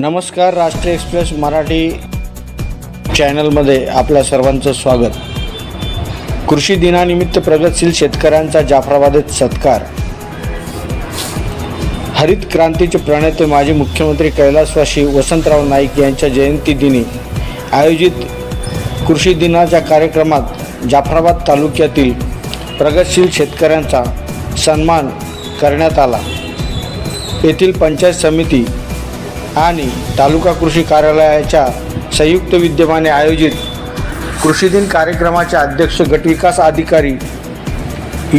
नमस्कार राष्ट्रीय एक्सप्रेस मराठी चॅनलमध्ये आपल्या सर्वांचं स्वागत. कृषी दिनानिमित्त प्रगतशील शेतकऱ्यांचा जाफराबादेत सत्कार. हरित क्रांतीचे प्रणेते माजी मुख्यमंत्री कैलासवासी वसंतराव नाईक यांच्या जयंतीदिनी आयोजित कृषी दिनाच्या कार्यक्रमात जाफराबाद तालुक्यातील प्रगतशील शेतकऱ्यांचा सन्मान करण्यात आला. येथील पंचायत समिती आणि तालुका कृषी कार्यालयाच्या संयुक्त विद्यमाने आयोजित कृषी दिन कार्यक्रमाचे अध्यक्ष गटविकास अधिकारी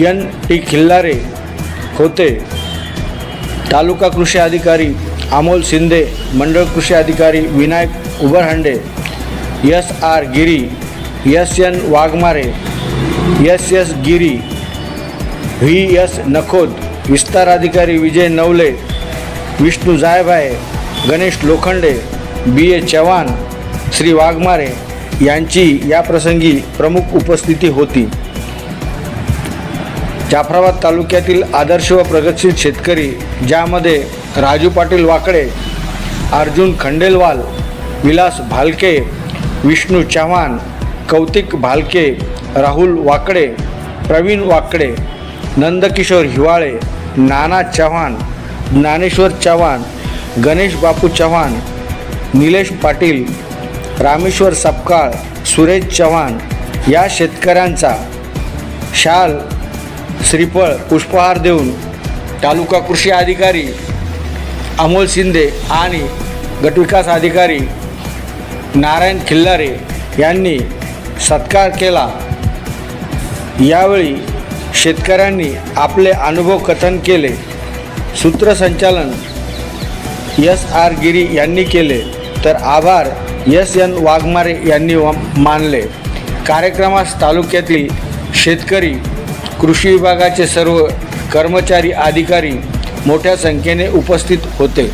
एन टी खिल्लारे होते. तालुका कृषी अधिकारी अमोल शिंदे मंडळ कृषी अधिकारी Vinayak Ubharhande S R Giri S N Waghmare S S Giri V S Nakhod विस्तार अधिकारी विजय नवले विष्णू जायभाय गणेश लोखंडे बी ए चव्हाण श्री वाघमारे यांची या प्रसंगी प्रमुख उपस्थिती होती. जाफराबाद तालुक्यातील आदर्श व प्रगतशील शेतकरी ज्यामध्ये राजू पाटील वाकडे अर्जुन खंडेलवाल विलास भालके विष्णू चव्हाण कौतिक भालके राहुल वाकडे प्रवीण वाकडे नंदकिशोर हिवाळे नाना चव्हाण ज्ञानेश्वर चव्हाण गणेश बापू चव्हाण निलेश पाटील रामेश्वर सपकाळ सुरेश चव्हाण या शेतकऱ्यांचा शाल श्रीफळ पुष्पहार देऊन तालुका कृषी अधिकारी अमोल शिंदे आणि गटविकास अधिकारी नारायण खिल्लारे यांनी सत्कार केला. यावेळी शेतकऱ्यांनी आपले अनुभव कथन केले. सूत्रसंचालन एस आर गिरी यांनी केले तर आभार एस एन वाघमारे यांनी मानले. कार्यक्रमास तालुक्यातील शेतकरी कृषी विभागाचे सर्व कर्मचारी अधिकारी मोठ्या संख्येने उपस्थित होते.